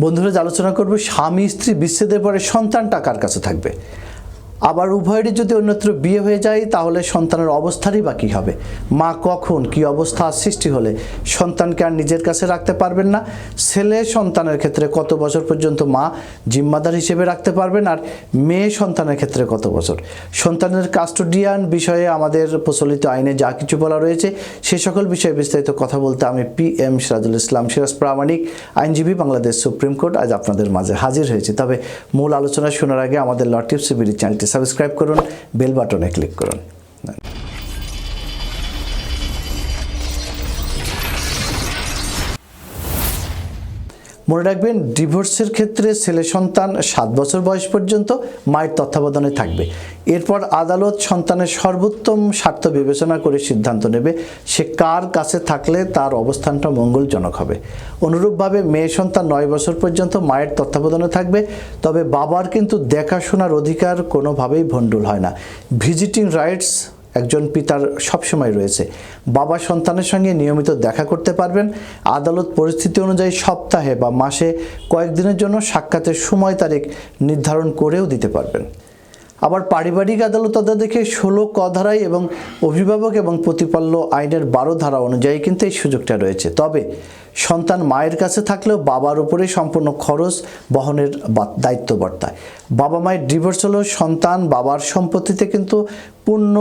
বন্ধুরা আলোচনা করব স্বামী স্ত্রী বিচ্ছেদের পরে সন্তানটা কার কাছে থাকবে? আবার উভয়েরই যদি অন্যত্র বিয়ে হয়ে যায়, তাহলে সন্তানের অবস্থারই বা কী হবে? মা কখন কি অবস্থা সৃষ্টি হলে সন্তানকে আর নিজের কাছে রাখতে পারবেন না? ছেলে সন্তানের ক্ষেত্রে কত বছর পর্যন্ত মা জিম্মাদার হিসেবে রাখতে পারবেন আর মেয়ে সন্তানের ক্ষেত্রে কত বছর? সন্তানের কাস্টোডিয়ান বিষয়ে আমাদের প্রচলিত আইনে যা কিছু বলা রয়েছে, সে সকল বিষয়ে বিস্তারিত কথা বলতে আমি পি এম সিরাজুল ইসলাম সিরাজ প্রামাণিক, আইনজীবী বাংলাদেশ সুপ্রিম কোর্ট আজ আপনাদের মাঝে হাজির হয়েছে। তবে মূল আলোচনা শোনার আগে আমাদের ল টিপস বিডি চ্যানেলটি সাবস্ক্রাইব করুন বেল বাটনে ক্লিক করুন। মনে রাখবেন ডিভোর্সের ক্ষেত্রে ছেলে সন্তান সাত বছর বয়স পর্যন্ত মায়ের তত্ত্বাবধানে থাকবে। এরপর আদালত সন্তানের সর্বোত্তম স্বার্থ বিবেচনা করে সিদ্ধান্ত নেবে সে কার কাছে থাকলে তার অবস্থানটা মঙ্গলজনক হবে। অনুরূপভাবে মেয়ে সন্তান নয় বছর পর্যন্ত মায়ের তত্ত্বাবধানে থাকবে, তবে বাবার কিন্তু দেখাশোনার অধিকার কোনোভাবেই ভণ্ডুল হয় না। ভিজিটিং রাইটস একজন পিতার সবসময় রয়েছে। বাবা সন্তানের সঙ্গে নিয়মিত দেখা করতে পারবেন। আদালত পরিস্থিতি অনুযায়ী সপ্তাহে বা মাসে কয়েকদিনের জন্য সাক্ষাতের সময় তারিখ নির্ধারণ করেও দিতে পারবেন। আবার পারিবারিক আদালত দেখে ষোলো ক ধারায় এবং অভিভাবক এবং প্রতিপাল্য আইনের বারো ধারা অনুযায়ী কিন্তু এই সুযোগটা রয়েছে। তবে সন্তান মায়ের কাছে থাকলেও বাবার উপরে সম্পূর্ণ খরচ বহনের দায়িত্ব বর্তায় বাবা মায়ের ডিভোর্স হলেও সন্তান বাবার সম্পত্তিতে কিন্তু পূর্ণ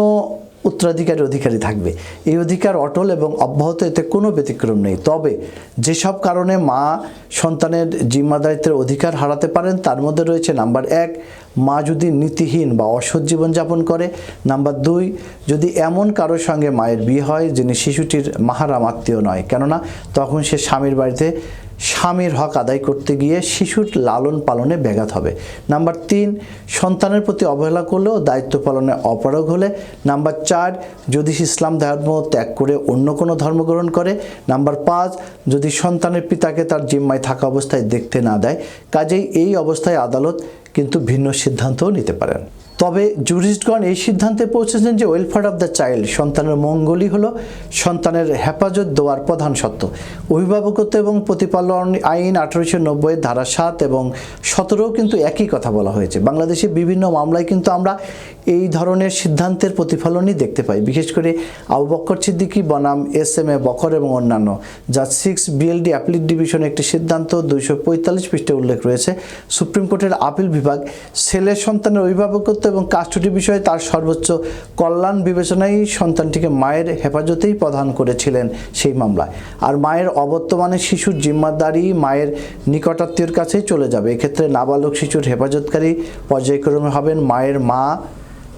উত্তরাধিকারী অধিকারী থাকবে। এই অধিকার অটল এবং অব্যাহত, এতে কোনো ব্যতিক্রম নেই। তবে যেসব কারণে মা সন্তানের জিম্মাদারিত্বের অধিকার হারাতে পারেন, তার মধ্যে রয়েছে নাম্বার এক মা যদি নীতিহীন বা অসৎ জীবনযাপন করে। নাম্বার দুই, যদি এমন কারোর সঙ্গে মায়ের বিয়ে হয় যিনি শিশুটির মাহারাম আত্মীয় নয়, কেননা তখন সে স্বামীর বাড়িতে স্বামীর হক আদায় করতে গিয়ে শিশুর লালন পালনে ব্যাঘাত হবে। নাম্বার তিন, সন্তানের প্রতি অবহেলা করলেও দায়িত্ব পালনে অপারগ হলে। নাম্বার চার, যদি ইসলাম ধর্ম ত্যাগ করে অন্য কোনো ধর্ম গ্রহণ করে। নাম্বার পাঁচ, যদি সন্তানের পিতাকে তার জিম্মায় থাকা অবস্থায় দেখতে না দেয়, কাজেই এই অবস্থায় আদালত কিন্তু ভিন্ন সিদ্ধান্তও নিতে পারেন। তবে জুরিস্টগণ এই সিদ্ধান্তে পৌঁছেছেন যে ওয়েলফেয়ার অফ দ্য চাইল্ড সন্তানের মঙ্গলই হলো সন্তানের হেফাজত দেওয়ার প্রধান সত্য অভিভাবকত্ব এবং প্রতিপালন আইন আঠারোশো নব্বই ধারা সাত এবং সতেরোও কিন্তু একই কথা বলা হয়েছে। বাংলাদেশে বিভিন্ন মামলায় কিন্তু আমরা এই ধরনের সিদ্ধান্তের প্রতিফলনই দেখতে পাই। বিশেষ করে আবু বক্কর সিদ্দিকী, বনাম এস এম এ বকর এবং অন্যান্য। যা সিক্স বিএলডি অ্যাপিল ডিভিশনে একটি সিদ্ধান্ত দুইশো পঁয়তাল্লিশ পৃষ্ঠে উল্লেখ রয়েছে। সুপ্রিম কোর্টের আপিল বিভাগ, ছেলে সন্তানের অভিভাবকত্ব এবং কাস্টডি বিষয়ে তার সর্বোচ্চ কল্যাণ বিবেচনায় সন্তানটিকে মায়ের হেফাজতেই প্রদান করেছিলেন সেই মামলায়। আর মায়ের অবর্তমানে শিশুর জিম্মাদারি মায়ের নিকটাত্মীয়র কাছেই চলে যাবে। এক্ষেত্রে নাবালক শিশুর হেফাজতকারী পর্যায়ক্রমে হবেন মায়ের মা,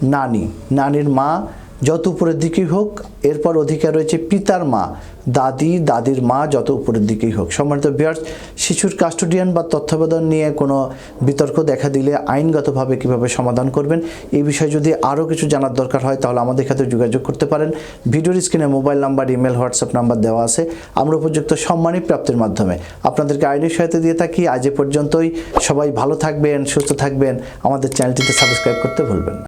নানি। নানির মা যত উপরের দিকেই হোক, এরপর অধিকার রয়েছে পিতার মা। দাদি, দাদির মা যত উপরের দিকেই হোক। সম্মানিত বিয়ার্স শিশুর কাস্টোডিয়ান বা তত্ত্বাবধান নিয়ে কোনো বিতর্ক দেখা দিলে আইনগতভাবে কীভাবে সমাধান করবেন, এই বিষয়ে যদি আরও কিছু জানার দরকার হয়, তাহলে আমাদের সাথে যোগাযোগ করতে পারেন। ভিডিওর স্ক্রিনে mobile number email WhatsApp number দেওয়া আছে। আমরা উপযুক্ত সম্মানী প্রাপ্তির মাধ্যমে আপনাদেরকে আইনের সহায়তা দিয়ে থাকি। আজ এ পর্যন্তই। সবাই ভালো থাকবেন, সুস্থ থাকবেন। আমাদের চ্যানেলটিতে সাবস্ক্রাইব করতে ভুলবেন না।